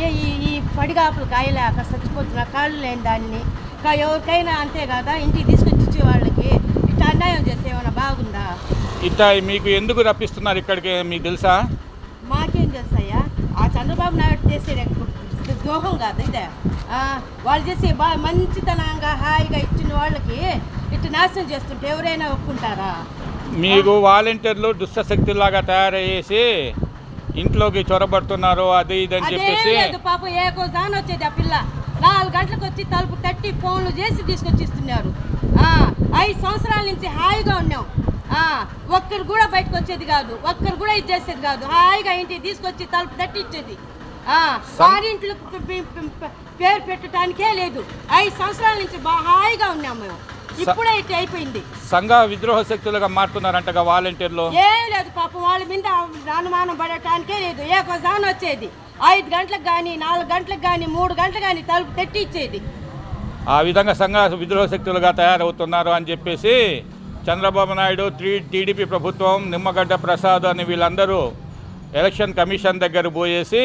ఈ ఈ- పడిగాపులు కాయలేక చచ్చిపోతున్న కాళ్ళు లేని దాన్ని ఎవరికైనా అంతే కదా? ఇంటికి తీసుకొచ్చి ఇచ్చే వాళ్ళకి ఇట్లా అన్యాయం చేస్తే ఏమైనా బాగుందా? ఇట్లా మీకు ఎందుకు రప్పిస్తున్నారు ఇక్కడికి? మీకు తెలుసా? మాకేం తెలుసయ్యా? ఆ చంద్రబాబు నాయుడు చేసే ద్రోహం కాదు ఇదే. వాళ్ళు చేసే బా మంచితనంగా హాయిగా ఇచ్చిన వాళ్ళకి ఇట్లా నాశనం చేస్తుంటే ఎవరైనా ఒప్పుకుంటారా? మీకు వాలంటీర్లు దుష్ట శక్తుల్లాగా తయారయ్యేసి ఇంట్లోకి చొరబడుతున్నారు అది ఇది అని చెప్పేసి లేదు పాపం ఏ దాని వచ్చేది ఆ పిల్ల. నాలుగు గంటలకు వచ్చి తలుపు తట్టి ఫోన్లు చేసి తీసుకొచ్చి ఇస్తున్నారు ఆ, ఐదు సంవత్సరాల నుంచి హాయిగా ఉన్నాం. ఆ, ఒక్కరు కూడా బయటకు వచ్చేది కాదు. ఒక్కరు కూడా ఇది చేసేది కాదు. హాయిగా ఇంటికి తీసుకొచ్చి తలుపు తట్టి ఇచ్చేది. వారింట్లకు పేరు పెట్టడానికే లేదు. ఐదు సంవత్సరాల నుంచి బాగా హాయిగా ఉన్నాం మేము. ఇప్పుడే ఇట్లా అయిపోయింది. సంఘ విద్రోహ శక్తులుగా మారుతున్నారంటగా వాలంటీర్లు. ఏం లేదు పాపం వాళ్ళ మీద అనుమానం పడటానికే లేదు. ఏ వచ్చేది. ఐదు గంటలకు కానీ నాలుగు గంటలకు కానీ మూడు గంటలకు కానీ తలుపు తెట్టి ఇచ్చేది. ఆ విధంగా సంఘ విద్రోహ శక్తులుగా తయారవుతున్నారు అని చెప్పేసి చంద్రబాబు నాయుడు టీ టీడీపీ ప్రభుత్వం నిమ్మగడ్డ ప్రసాద్ అని వీళ్ళందరూ ఎలక్షన్ కమిషన్ దగ్గర పోయేసి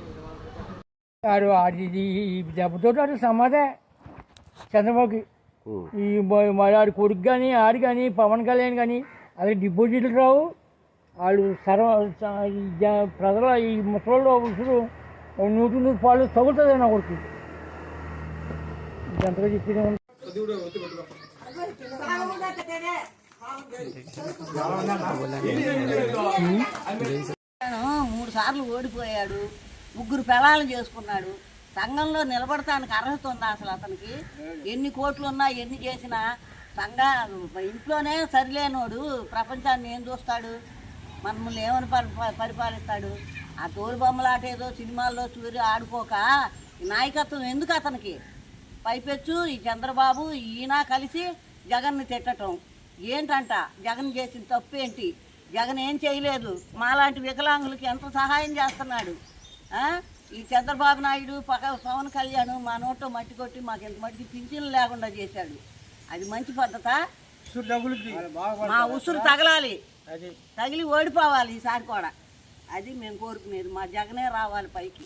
ఆడు అది దెబ్బతో ఆడు సమాధే. చంద్రబాబుకి. ఈ ఆడి కొడుకు కానీ ఆడు కానీ పవన్ కళ్యాణ్ కానీ అది డిపాజిట్లు రావు. వాళ్ళు సర్వ ప్రజల ఈ ముసలోళ్ళు ఉసురు ఓ నూటి నూరు పాలు తగులుతుంది నా కొడుకు. ఎంతగా చెప్పిన మూడు సార్లు ఓడిపోయాడు. ముగ్గురు పెళ్ళాలను చేసుకున్నాడు. సంఘంలో నిలబడటానికి అర్హత ఉందా అసలు అతనికి? ఎన్ని కోట్లు ఉన్నా ఎన్ని చేసినా సంఘ ఇంట్లోనే సరిలేనోడు ప్రపంచాన్ని ఏం చూస్తాడు? మనల్ని ఏమని పరి- పరిపాలిస్తాడు? ఆ తోలు బొమ్మలాట ఏదో సినిమాల్లో చూరి ఆడుకోక నాయకత్వం ఎందుకు అతనికి? పైపెచ్చు ఈ చంద్రబాబు ఈయన కలిసి జగన్ని తిట్టటం. ఏంటంట? జగన్ చేసిన తప్పు ఏంటి? జగన్ ఏం చేయలేదు? మాలాంటి వికలాంగులకి ఎంత సహాయం చేస్తున్నాడు? ఈ చంద్రబాబు నాయుడు పవన్ కళ్యాణ్ మా నోట్లో మట్టి కొట్టి మాకు ఇంత మట్టికి పింఛన్లు లేకుండా చేశాడు. అది మంచి పద్ధత. మా ఉసురు తగలాలి. తగిలి ఓడిపోవాలి ఈసారి కూడా. అది మేము కోరుకునేది. మా జగనే రావాలి పైకి.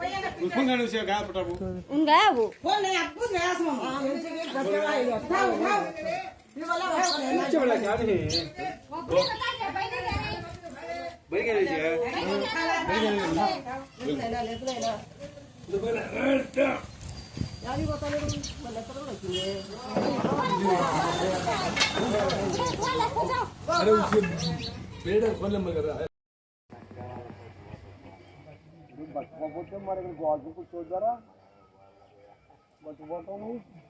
उसको गाने से गया पटा वो उन गया वो वो नहीं अब कुछ नया समझ उठाओ उठाओ ये वाला वाला चला क्या है बैठ गए जी बैठ गए ले ले ले ले यार ये बता ले मतलब तो रखी है अरे उसे पेड़ खोलने में कर रहा है बस वो तो मरे गोल्फ को छोड़ दरा बस वो तो नहीं